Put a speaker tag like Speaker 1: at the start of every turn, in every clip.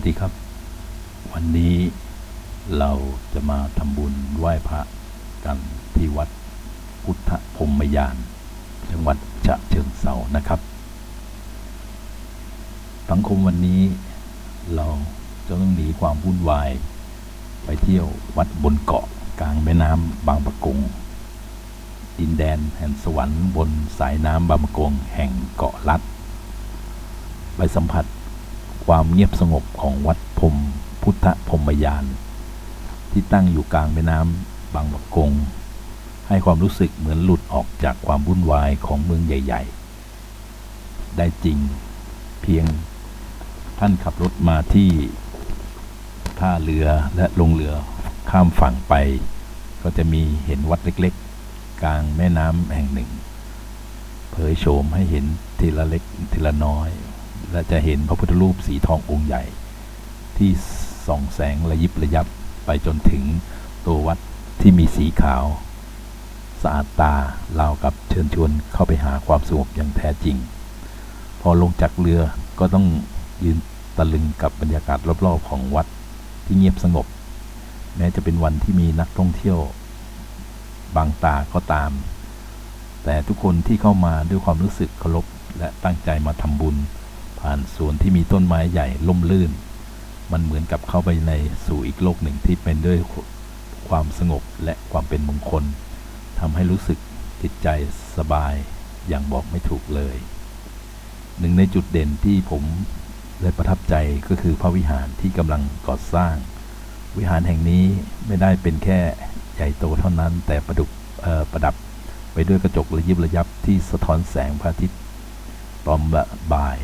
Speaker 1: วัสดีครับ วันนี้เราจะมาทำบุญไหว้พระกันที่วัดพุทธพมยาน จังหวัดฉะเชิงเซานะครับ สังคมวันนี้เราจะต้องหนีความวุ่นวาย ไปเที่ยววัดบนเกาะกลางแม่น้ำบางปะกง ดินแดนแห่งสวรรค์บนสายน้ำบางปะกงแห่งเกาะลัด ไปสัมผัส ความเงียบสงบของวัดพรมพุทธพรมยาน ที่ตั้งอยู่กลางแม่น้ำบางปะกง ให้ความรู้สึกเหมือนหลุดออกจากความวุ่นวายของเมืองใหญ่ ๆ ได้จริงเพียงท่านขับรถมาที่ท่าเรือและลงเรือข้ามฝั่งไป ก็จะมีเห็นวัดเล็กๆ กลางแม่น้ำแห่งหนึ่ง เผยโฉมให้เห็นทีละเล็กทีละน้อย และจะเห็นพระพุทธรูปสีทององค์ใหญ่ ที่ส่องแสงระยิบระยับไปจนถึงตัววัดที่มีสีขาว สะอาดตาเรากับเชิญชวนเข้าไปหาความสงบอย่างแท้จริง พอลงจากเรือก็ต้องยืนตะลึงกับบรรยากาศรอบๆของวัดที่เงียบสงบ แม้จะเป็นวันที่มีนักท่องเที่ยวบางตาก็ตาม แต่ทุกคนที่เข้ามาด้วยความรู้สึกเคารพและตั้งใจมาทำบุญ ผ่านสวนที่มีต้นไม้ใหญ่ล่มลื่น มันเหมือนกับเข้าไปในสู่อีกโลกหนึ่งที่เป็นด้วยความสงบและความเป็นมงคลทำให้รู้สึกจิตใจสบายอย่างบอกไม่ถูกเลย หนึ่งในจุดเด่นที่ผมได้ประทับใจก็คือพระวิหารที่กำลังก่อสร้าง วิหารแห่งนี้ไม่ได้เป็นแค่ใหญ่โตเท่านั้น แต่ประดุกประดับไปด้วยกระจกระยิบระยับที่สะท้อนแสงพระอาทิตย์ตอนบ่าย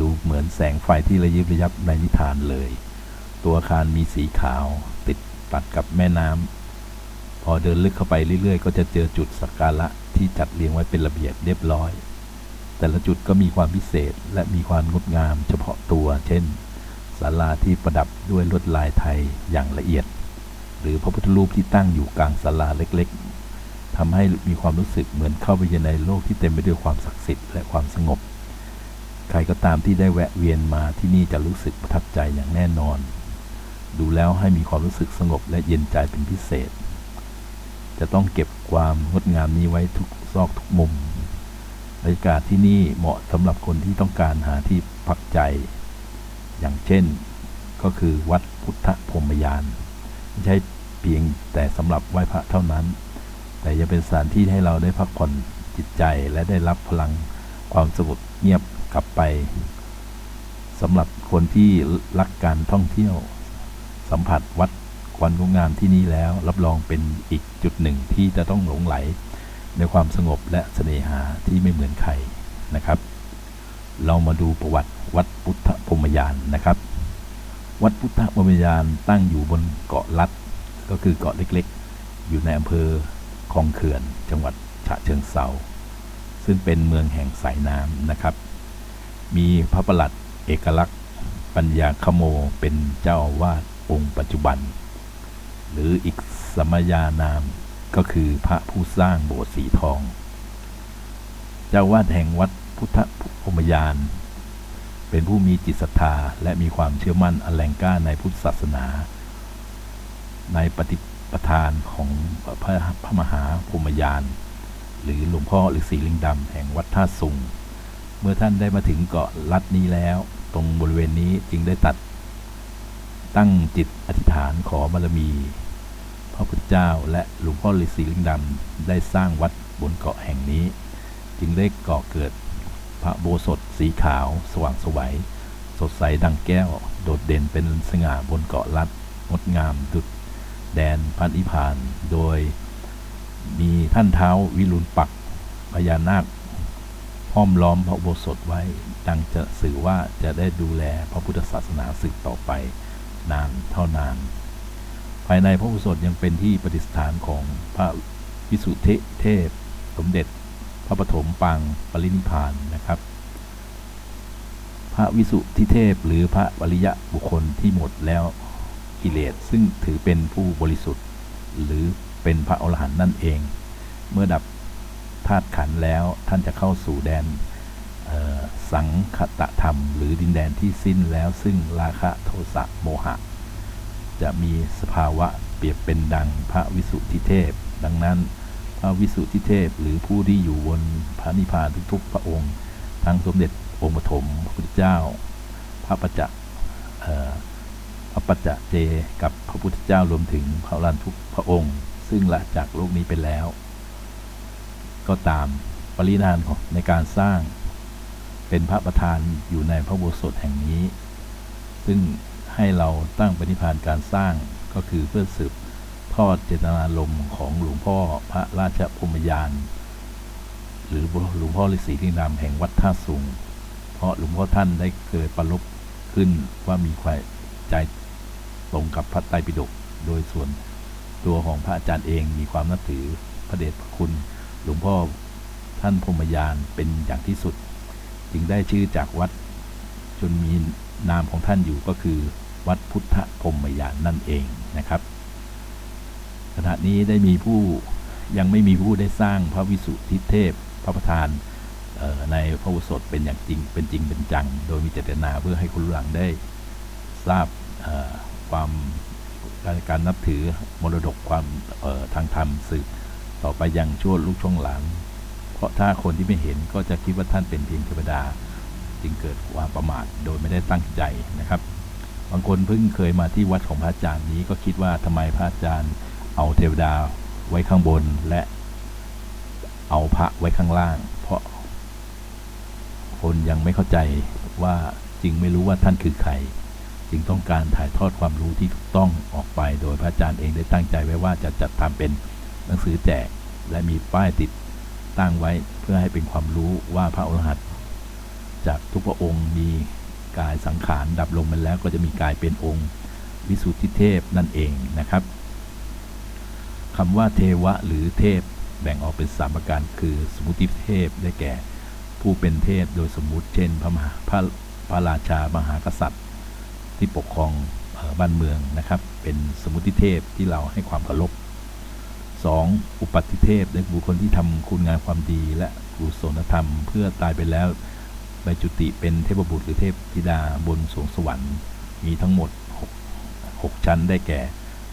Speaker 1: ดูเหมือนแสงไฟที่ระยิบระยับในนิทานเลย ตัวอาคารมีสีขาวติดตัดกับแม่น้ำพอเดินลึกเข้าไปเรื่อยๆ ก็จะเจอจุดสักการะที่จัดเรียงไว้เป็นระเบียบเรียบร้อย แต่ละจุดก็มีความพิเศษและมีความงดงามเฉพาะตัว เช่นศาลาที่ประดับด้วยลวดลายไทยอย่างละเอียด หรือพระพุทธรูปที่ตั้งอยู่กลางศาลาเล็กๆทำให้มีความรู้สึกเหมือนเข้าไปในโลกที่เต็มไปด้วยความศักดิ์สิทธิ์และความสงบ ใครก็ตามที่ได้แวะเวียนมาที่นี่จะรู้สึกประทับใจอย่างแน่นอน ดูแล้วให้มีความรู้สึกสงบและเย็นใจเป็นพิเศษ จะต้องเก็บความงดงามนี้ไว้ทุกซอกทุกมุมบรรยากาศที่นี่เหมาะสำหรับคนที่ต้องการหาที่พักใจ อย่างเช่นก็คือวัดพุทธพรมยานไม่ใช่เพียงแต่สำหรับไหว้พระเท่านั้น แต่จะเป็นสถานที่ให้เราได้พักผ่อนจิตใจและได้รับพลังความสงบเงียบ กลับไปสำหรับคนที่รักการท่องเที่ยว สัมผัสวัดควันงงามที่นี่แล้ว รับรองเป็นอีกจุดหนึ่งที่จะต้องหลงไหล ในความสงบและเสน่หาที่ไม่เหมือนใครนะครับ เรามาดูประวัติวัดพุทธพรหมยานนะครับ วัดพุทธพรหมยานตั้งอยู่บนเกาะลัด ก็คือเกาะเล็กๆ อยู่ในอำเภอคลองเขื่อน จังหวัดฉะเชิงเซาซึ่งเป็นเมืองแห่งสายน้ำนะครับ มีพระประหลัดเอกลักษณ์ปัญญาขโมเป็นเจ้าวาสองค์ปัจจุบัน หรืออีกสมญานามก็คือพระผู้สร้างโบสถ์สีทอง เจ้าวาดแห่งวัดพุทธพรมยาน เป็นผู้มีจิตศรัทธาและมีความเชื่อมั่นอันแรงกล้าในพุทธศาสนา ในปฏิปทานของพระพระมหาพรมยาน หรือหลวงพ่อฤาษีลิงดำแห่งวัดท่าสุง เมื่อท่านได้มาถึงเกาะลัดนี้แล้ว ตรงบริเวณนี้จึงได้ตัด ตั้งจิตอธิษฐานขอบารมี พระพุทธเจ้าและหลวงพ่อฤาษีลิงดำได้สร้างวัดบนเกาะแห่งนี้ จึงได้ก่อเกิดพระโบสถสีขาว สว่างสวัยสดใสดังแก้ว โดดเด่นเป็นสง่าบนเกาะลัดงดงามดุดแดนพันธิพาน โดยมีท่านเท้าวิรุณปักพญานาค ห้อมล้อมพระโบสถไว้ ดังจะสื่อว่าจะได้ดูแลพระพุทธศาสนาสืบต่อไป นานเท่านาน ภายในพระอุโบสถยังเป็นที่ประดิษฐานของพระวิสุทธิเทพ สมเด็จ พระปฐมปางปรินิพานนะครับ พระวิสุทธิเทพหรือพระวริยะบุคคลที่หมดแล้วกิเลสซึ่งถือเป็นผู้บริสุทธิ์ หรือเป็นพระอรหันต์นั่นเอง เมื่อดับ ธาตุขันแล้วท่านจะเข้าสู่แดนสังคตะธรรม หรือดินแดนที่สิ้นแล้วซึ่งราคะโทสะโมหะ จะมีสภาวะเปรียบเป็นดังพระวิสุทธิเทพ ดังนั้นพระวิสุทธิเทพหรือผู้ที่อยู่บนพระนิพพานทุกๆ พระองค์ทั้งสมเด็จองค์ปฐมพระพุทธเจ้า พระปัจจะเอ่อพระปัจจะเจกับพระพุทธเจ้ารวมถึงพระรันตุกพระองค์ ซึ่งละจากโลกนี้ไปแล้ว ก็ตามปรินานของในการสร้าง เป็นพระประธานอยู่ในพระโบสถแห่งนี้ ซึ่งให้เราตั้งปณิพานการสร้างก็คือเพื่อสืบทอดเจตนารมณ์ของหลวงพ่อพระราชพมยาน หรือหลวงพ่อฤาษีที่นามแห่งวัดท่าสูง เพราะหลวงพ่อท่านได้เกิดประลบขึ้นว่ามีความใจตรงกับพระไตรปิฎกโดยส่วนตัวของพระอาจารย์เองมีความนับถือพระเดชพระคุณ หลวงพ่อท่านพรมยานเป็นอย่างที่สุด จึงได้ชื่อจากวัด จนมีนามของท่านอยู่ก็คือ วัดพุทธพรมยานนั่นเองนะครับ ขณะนี้ได้มีผู้ยังไม่มีผู้ได้สร้างพระวิสุทธิเทพ พระประธานในพระอุโสถเป็นอย่างจริงเป็นจริงเป็นจัง โดยมีเจตนาเพื่อให้คนรุ่นหลังได้ทราบความการการนับถือมรดกความทางธรรมสืบ ต่อไปยังชั่วลูกช่วงหลัง เพราะถ้าคนที่ไม่เห็นก็จะคิดว่าท่านเป็นเพียงเทวดา จึงเกิดความประมาทโดยไม่ได้ตั้งใจนะครับ บางคนเพิ่งเคยมาที่วัดของพระอาจารย์นี้ก็คิดว่าทำไมพระอาจารย์เอาเทวดาไว้ข้างบนและเอาพระไว้ข้างล่าง เพราะ คนยังไม่เข้าใจว่าจึงไม่รู้ว่าท่านคือใครจึงต้องการถ่ายทอดความรู้ที่ถูกต้องออกไป โดยพระอาจารย์เองได้ตั้งใจไว้ว่าจะจัดทำเป็น หนังสือแจกและมีป้ายติดตั้งไว้เพื่อให้เป็นความรู้ว่าพระอรหันต์จากทุกพระองค์มีกายสังขารดับลงไปแล้วก็จะมีกายเป็นองค์ วิสุทธิเทพนั่นเองนะครับคำว่าเทวะหรือเทพแบ่งออกเป็นสามประการคือสมุติเทพได้แก่ ผู้เป็นเทพโดยสมมุติ เช่น พระมหาพระพระราชามหากษัตริย์ ที่ปกครองออบ้านเมืองนะครับ เป็นสมมุติเทพที่เราให้ความเคารพ 2. อุปัติเทพได้บุคคลที่ทำคุณงามความดี และกุศลธรรม เพื่อตายไปแล้วไปจุติเป็นเทพบุตรหรือเทพธิดาบนสวงสวรรค์ มีทั้งหมด 6 6 ชั้นได้แก่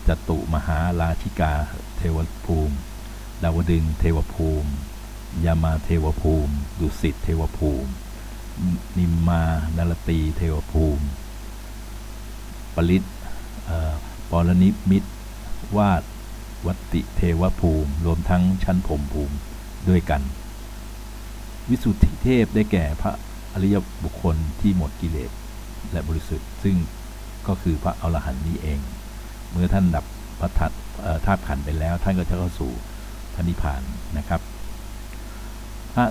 Speaker 1: จตุมหาราชิกาเทวภูมิ ดาวดึงเทวภูมิ ยามาเทวภูมิ ดุสิตเทวภูมิ นิมมานารตีเทวภูมิ ปริตเอ่อปรนิมิตวาด วัตติเทวภูมิ รวมทั้งชั้นพรหมภูมิด้วยกัน วิสุทธิเทพได้แก่พระอริยบุคคลที่หมดกิเลสและบริสุทธิ์ ซึ่งก็คือพระอรหันต์นี้เอง เมื่อท่านดับพระทัดธาตุขันไปแล้ว ท่านก็จะเข้าสู่พระนิพพานนะครับ พระ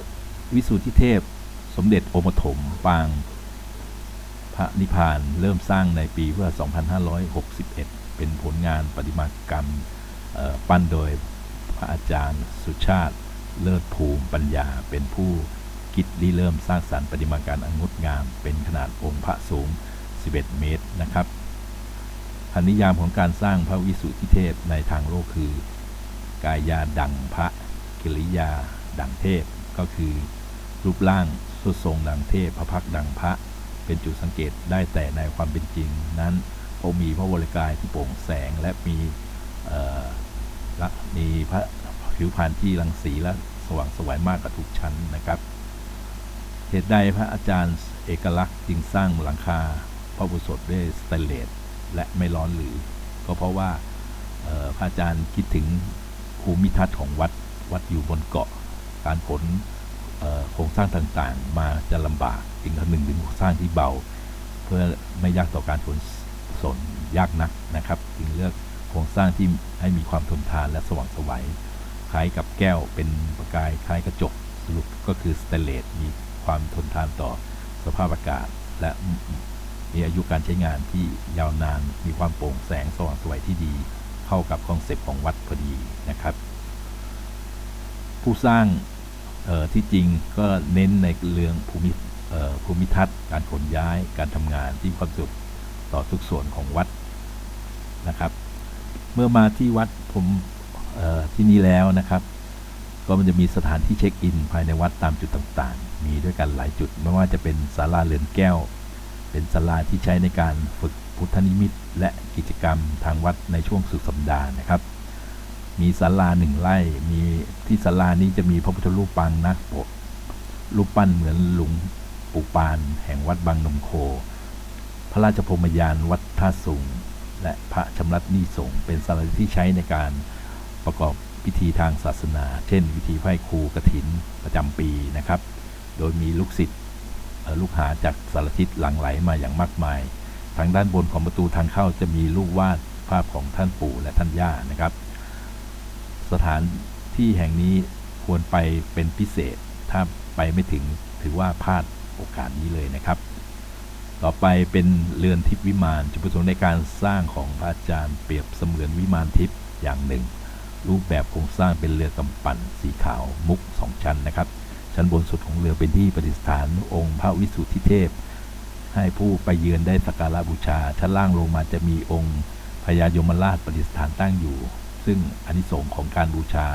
Speaker 1: วิสุทธิเทพสมเด็จโอมถมปางพระนิพพานเริ่มสร้างในปีพุทธศักราช2561 เป็นผลงานประติมากรรม ปั้นโดยพระอาจารย์สุชาติเลิศภูมิปัญญา เป็นผู้คิดริเริ่มสร้างสรรค์ประติมากรรอันงดงาม เป็นขนาดองค์พระสูง 11 เมตรนะครับพันนิยามของการสร้างพระวิสุทธิเทพในทางโลกคือ กายาดังพระกิริยาดังเทพก็คือ รูปร่างสุดทรงดังเทพพระพักดังพระ เป็นจุดสังเกตได้แต่ในความเป็นจริงนั้นพระองมีพระวรกายที่โปร่งแสงและมี เอ่อละมีพระผิวพรรณที่รังสีและสว่างสวยมากกว่าทุกชั้นนะครับ เหตุใดพระอาจารย์เอกลักษณ์จึงสร้างหลังคาพระอุสถด้วยสแตนเลสและไม่ร้อนหรือ ก็เพราะว่าพระอาจารย์คิดถึงภูมิทัศน์ของวัดวัดอยู่บนเกาะ การขนโครงสร้างต่างๆ มาจะลำบากจึงคำนึงถึงโครงสร้างที่เบา เพื่อไม่ยากต่อการขนส่งยากนักนะครับ จึงเลือก ครงสร้างที่ให้มีความทนทานและสว่างสวัยคล้ายกับแก้วเป็นประกายคล้ายกระจกสรุปก็คือสเตเลสมีความทนทานต่อสภาพอากาศ และมีอายุการใช้งานที่ยาวนานมีความโปร่งแสงสว่างสวยที่ดี เข้ากับคอนเซปต์ของวัดพอดีนะครับ ผู้สร้างที่จริงก็เน้นในเรื่องภูมิภูมิทัศน์การขนย้ายการทำงานที่ความสุขต่อทุกส่วนของวัดนะครับ เมื่อมาที่วัดผมที่นี่แล้วนะครับ ก็มันจะมีสถานที่เช็คอิน ภายในวัดตามจุดต่างๆ มีด้วยกันหลายจุด ไม่ว่าจะเป็นศาลาเรือนแก้ว เป็นศาลาที่ใช้ในการฝึกพุทธนิมิต และกิจกรรมทางวัดในช่วงสุดสัปดาห์นะครับ มีศาลาหนึ่งไร่ มีที่ศาลานี้จะมีพระพุทธรูปปางนักปกรูปปั้นเหมือนหลวงปู่ปาน แห่งวัดบางนมโค พระราชพรมยานวัดท่าสูง และพระชำรัดนี่สงฆ์เป็นสถานที่ที่ใช้ในการประกอบพิธีทางศาสนา เช่น พิธีไหว้ครูกฐินประจำปีนะครับ โดยมีลูกศิษย์ลูกหาจากสารทิศหลั่งไหลมาอย่างมากมาย ทางด้านบนของประตูทางเข้าจะมีรูปวาดภาพของท่านปู่และท่านย่านะครับ สถานที่แห่งนี้ควรไปเป็นพิเศษ ถ้าไปไม่ถึงถือว่าพลาดโอกาสนี้เลยนะครับ ต่อไปเป็นเรือนทิพย์วิมานจุดประสงค์ในการสร้างของพระอาจารย์เปรียบเสมือนวิมานทิพย์อย่างหนึ่ง รูปแบบโครงสร้างเป็นเรือกำปั่นสีขาวมุกสองชั้นนะครับ ชั้นบนสุดของเรือเป็นที่ประดิษฐานองค์พระวิสุทธิเทพ ให้ผู้ไปเยือนได้สักการะบูชา ชั้นล่างลงมาจะมีองค์พญายมราชประดิษฐานตั้งอยู่ ซึ่งอนิสงส์ของการบูชา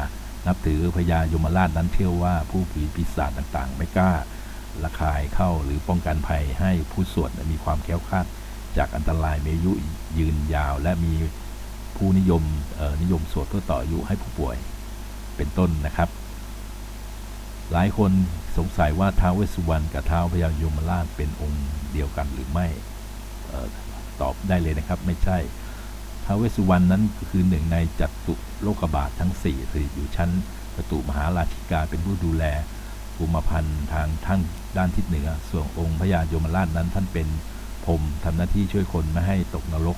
Speaker 1: นับถือพญายมราชนั้นเชื่อว่าผู้ผีปีศาจต่างๆ ไม่กล้า ระคายเข้าหรือป้องกันภัยให้ผู้สวดมีความแคล้วคลาดจากอันตรายมีอายุยืนยาว และมีผู้นิยมนิยมสวดเพื่อต่ออายุให้ผู้ป่วยเป็นต้นนะครับ หลายคนสงสัยว่าท้าวเวสสุวรรณกับท้าวพญายมราชเป็นองค์เดียวกันหรือไม่ตอบได้เลยนะครับ ไม่ใช่ท้าวเวสสุวรรณนั้นคือหนึ่งในจัตุโลกบาททั้ง4คืออยู่ชั้นจตุมหาราชิกาเป็นผู้ดูแลกุมพันธ์ทางทั้ง ด้านทิศเหนือ ส่วนองค์พญายมราชนั้นท่านเป็นพรมทำหน้าที่ช่วยคนไม่ให้ตกนรก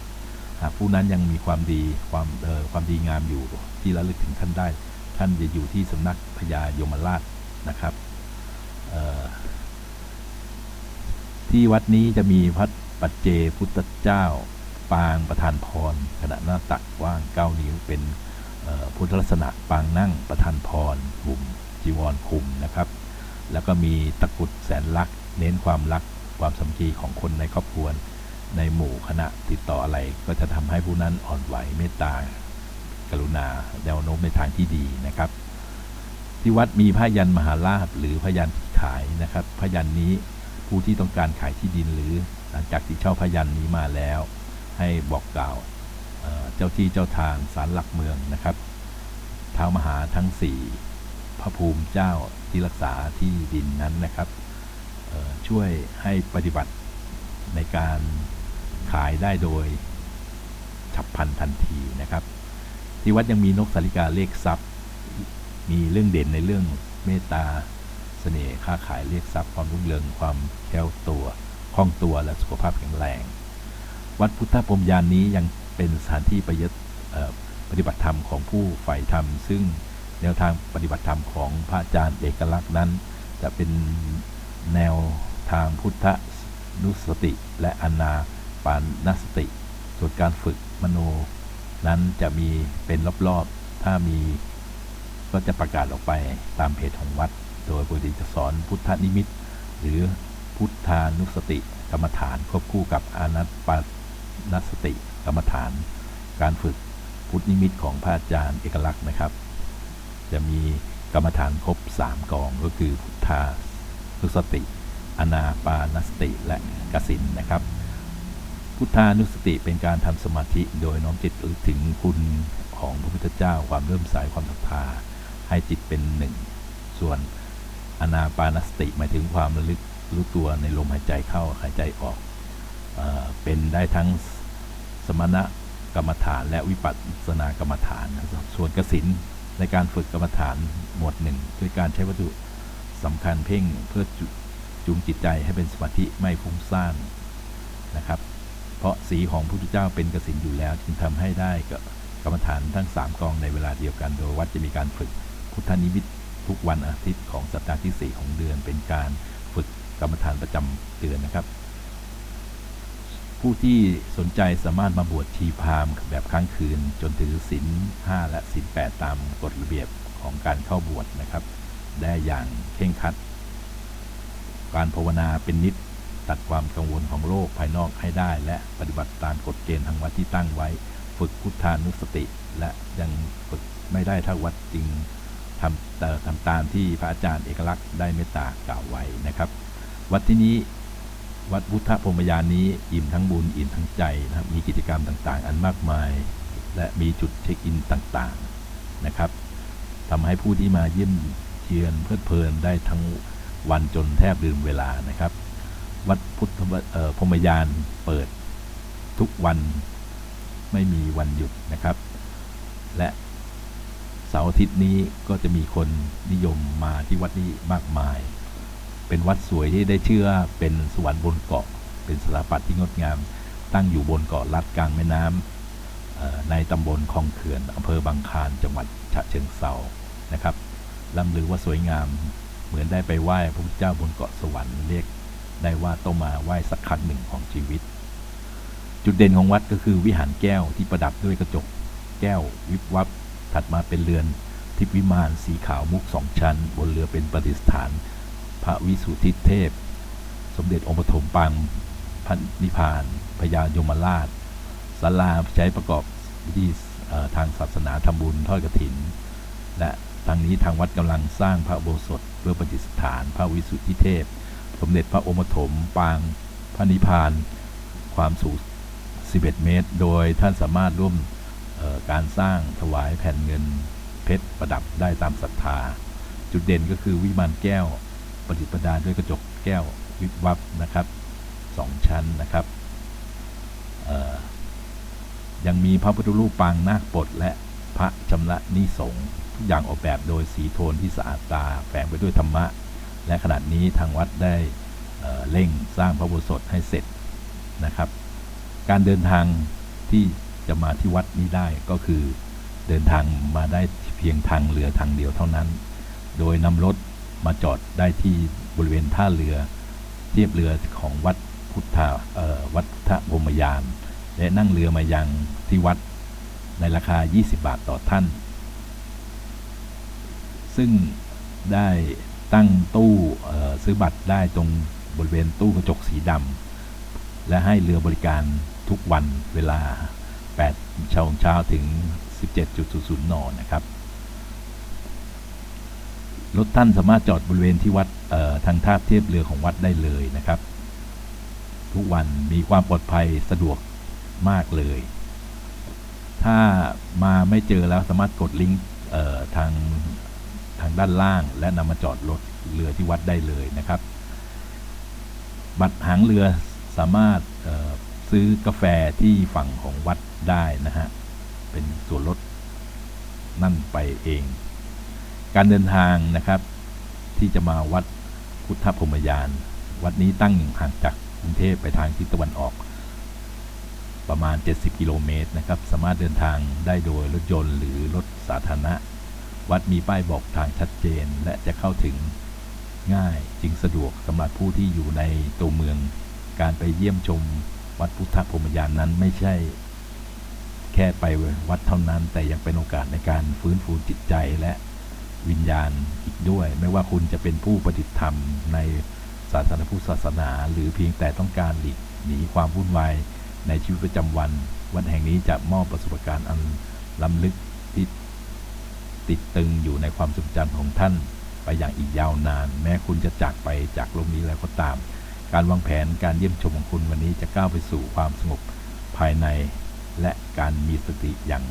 Speaker 1: หากผู้นั้นยังมีความดีความเอ่อความดีงามอยู่ที่ระลึกถึงท่านได้ ท่านจะอยู่ที่สำนักพญายมราชนะครับที่วัดนี้จะมีพระปัจเจพุทธเจ้า ปางประธานพรขณะหน้าตักกว้างเก้านิ้วเป็นพุทธลักษณะปางนั่งประธานพรหุ่มจีวรคุมนะครับ แล้วก็มีตะกุดแสนรัก เน้นความรักความสมจีของคนในครอบครัวในหมู่คณะติดต่ออะไร ก็จะทำให้ผู้นั้นอ่อนไหวเมตตากรุณาแนวโน้มในทางที่ดีนะครับ ที่วัดมีพระยันมหาราชหรือพระยันที่ขายนะครับพระยันนี้ผู้ที่ต้องการขายที่ดินหรือหลังจากที่เช่าพระยันนี้มาแล้ว ให้บอกกล่าวเเจ้าที่เจ้าทางศาลหลักเมืองนะครับ เท้ามหาทั้งสี่พระภูมิเจ้า ที่รักษาที่ดินนั้นนะครับ ช่วยให้ปฏิบัติในการขายได้โดยฉับพลันทันทีนะครับ ที่วัดยังมีนกสาริกาเลขทรัพย์ มีเรื่องเด่นในเรื่องเมตตาเสน่ห์ค้าขายเรียกทรัพย์ความรุ่งเรืองความแคล่วตัวคล่องตัวและสุขภาพแข็งแรง วัดพุทธพรมยานนี้ยังเป็นสถานที่ประยุทธ์ปฏิบัติธรรมของผู้ใฝ่ธรรมซึ่ง แนวทางปฏิบัติธรรมของพระอาจารย์เอกลักษณ์นั้น จะเป็นแนวทางพุทธนุสติและอนาปานสติ ส่วนการฝึกมโน นั้นจะมีเป็นรอบๆ ถ้ามีก็จะประกาศออกไปตามเพจของวัด โดยปกติจะสอนพุทธนิมิต หรือพุทธานุสติกรรมฐานควบคู่กับอานัตปานสติกรรมฐาน การฝึกพุทธนิมิตของพระอาจารย์เอกลักษณ์นะครับ จะมีกรรมฐานครบ 3 กองก็คือพุทธานุสติ อนาปานสติและกสินนะครับ พุทธานุสติเป็นการทำสมาธิโดยน้อมจิตถึงคุณของพระพุทธเจ้าความเริ่มสายความศรัทธาให้จิตเป็นหนึ่ง ส่วนอนาปานสติหมายถึงความระลึกรู้ตัวในลมหายใจเข้าหายใจออกเอเป็นได้ทั้งสมณะกรรมฐานและวิปัสสนากรรมฐานส่วนกสิน ในการฝึกกรรมฐานหมวดหนึ่งด้วยการใช้วัตถุสำคัญเพ่งเพื่อจจูงจิตใจให้เป็นสมาธิไม่ฟุ้งซ่านนะครับ เพราะสีของพระพุทธเจ้าเป็นกสินอยู่แล้วจึงทำให้ได้กับกรรมฐานทั้ง 3 กองในเวลาเดียวกัน โดยวัดจะมีการฝึกพุทธนิมิตทุกวันอาทิตย์ของสัปดาห์ที่ 4 ของเดือนเป็นการฝึกกรรมฐานประจำเดือนนะครับ ผู้ที่สนใจสามารถมาบวชชีพามแบบค้างคืน จนถือศีล5และศีล8ตามกฎระเบียบของการเข้าบวชนะครับ ได้อย่างเคร่งครัด การภาวนาเป็นนิดตัดความกังวลของโลกภายนอกให้ได้ และปฏิบัติตามกฎเกณฑ์ทางวัดที่ตั้งไว้ ฝึกพุทธานุสติ และยังฝึกไม่ได้ถ้าวัดจริงทำแต่ทำตามที่พระอาจารย์เอกลักษณ์ได้เมตตากล่าวไว้นะครับ วัดที่นี้ วัดพุทธพรมยานนี้อิ่มทั้งบุญอิ่มทั้งใจนะครับ มีกิจกรรมต่างๆ อันมากมาย และมีจุดเช็คอินต่างๆนะครับทำให้ผู้ที่มาเยี่ยมเยียนเพลิดเพลินได้ทั้งวันจนแทบลืมเวลานะครับ วัดพุทธพรมยานเปิดทุกวันไม่มีวันหยุดนะครับ และเสาร์อาทิตย์นี้ก็จะมีคนนิยมมาที่วัดนี้มากมาย เป็นวัดสวยที่ได้เชื่อเป็นสวรรค์บนเกาะ เป็นสถาปัตย์ที่งดงาม ตั้งอยู่บนเกาะลัดกลางแม่น้ำเอ่อในตำบลคลองเขื่อนอำเภอบางคลานจังหวัดฉะเชิงเซานะครับล่ำลือว่าสวยงามเหมือนได้ไปไหว้พระพุทธเจ้าบนเกาะสวรรค์เรียกได้ว่าต้องมาไหว้สักครั้งหนึ่งของชีวิต จุดเด่นของวัดก็คือวิหารแก้วที่ประดับด้วยกระจก แก้ววิบวับถัดมาเป็นเรือนทิพวิมานสีขาวมุกสองชั้น บนเรือเป็นประดิษฐาน พระวิสุทธิเทพ สมเด็จองค์ปฐมปางพระนิพานพญายมราชศาลาใช้ประกอบพิธีทางศาสนาทำบุญทอดกฐิน และทางนี้ทางวัดกำลังสร้างพระโบสถเพื่อประดิษฐาน พระวิสุทธิเทพ สมเด็จพระองค์ปฐมปางพระนิพานความสูง 11 เมตร โดยท่านสามารถร่วมการสร้างถวายแผ่นเงินเพชรประดับได้ตามศรัทธา จุดเด่นก็คือวิมานแก้ว ประดิษฐ์ประดาด้วยกระจกแก้ววิบวับนะครับสองชั้นนะครับยังมีพระพุทธรูปปางนาคปดและพระชำระนิสงทุกอย่างออกแบบโดยสีโทนที่สะอาดตาแฝงไปด้วยธรรมะ และขณะนี้ทางวัดได้เเร่งสร้างพระอุสถให้เสร็จนะครับ การเดินทางที่จะมาที่วัดนี้ได้ก็คือเดินทางมาได้เพียงทางเรือทางเดียวเท่านั้น โดยนำรถ มาจอดได้ที่บริเวณท่าเรือ เทียบเรือของวัดพุทธาวัดพุทธพมยาน และนั่งเรือมายังที่วัดในราคา 20 บาทต่อท่าน ซึ่งได้ตั้งตู้ซื้อบัตรได้ตรงบริเวณตู้กระจกสีดำและให้เรือบริการทุกวันเวลา8เช้าเช้าถึง 17.00นนะครับ รถท่านสามารถจอดบริเวณที่วัดทางท่าเทียบเรือของวัดได้เลยนะครับ ทุกวันมีความปลอดภัยสะดวกมากเลย ถ้ามาไม่เจอแล้วสามารถกดลิงก์ทางทางด้านล่าง และนำมาจอดรถเรือที่วัดได้เลยนะครับ บัตรหางเรือสามารถซื้อกาแฟที่ฝั่งของวัดได้นะฮะ เป็นส่วนลดนั่นไปเอง การเดินทางนะครับ ที่จะมาวัดพุทธพรมยาน วัดนี้ตั้งอยู่ห่างจากกรุงเทพไปทางทิศตะวันออก ประมาณ 70 กิโลเมตรนะครับ สามารถเดินทางได้โดยรถยนต์หรือรถสาธารณะ วัดมีป้ายบอกทางชัดเจนและจะเข้าถึงง่ายจึงสะดวกสำหรับผู้ที่อยู่ในตัวเมือง การไปเยี่ยมชมวัดพุทธพรมยานนั้นไม่ใช่ แค่ไปวัดเท่านั้น แต่ยังเป็นโอกาสในการฟื้นฟูจิตใจและ วิญญาณอีกด้วย ไม่ว่าคุณจะเป็นผู้ปฏิบัติธรรมในศาสนาพุทธศาสนา หรือเพียงแต่ต้องการหลีกหนีความวุ่นวายในชีวิตประจำวัน วัดแห่งนี้จะมอบประสบการณ์อันล้ำลึกที่ติดตึงอยู่ในความทรงจำของท่าน ไปอย่างอีกยาวนาน แม้คุณจะจากไปจากโลกนี้แล้วก็ตาม การวางแผนการเยี่ยมชมของคุณวันนี้จะก้าวไปสู่ความสงบภายใน และการมีสติอย่าง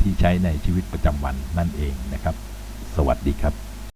Speaker 1: ที่ใช้ในชีวิตประจำวันนั่นเองนะครับ สวัสดีครับ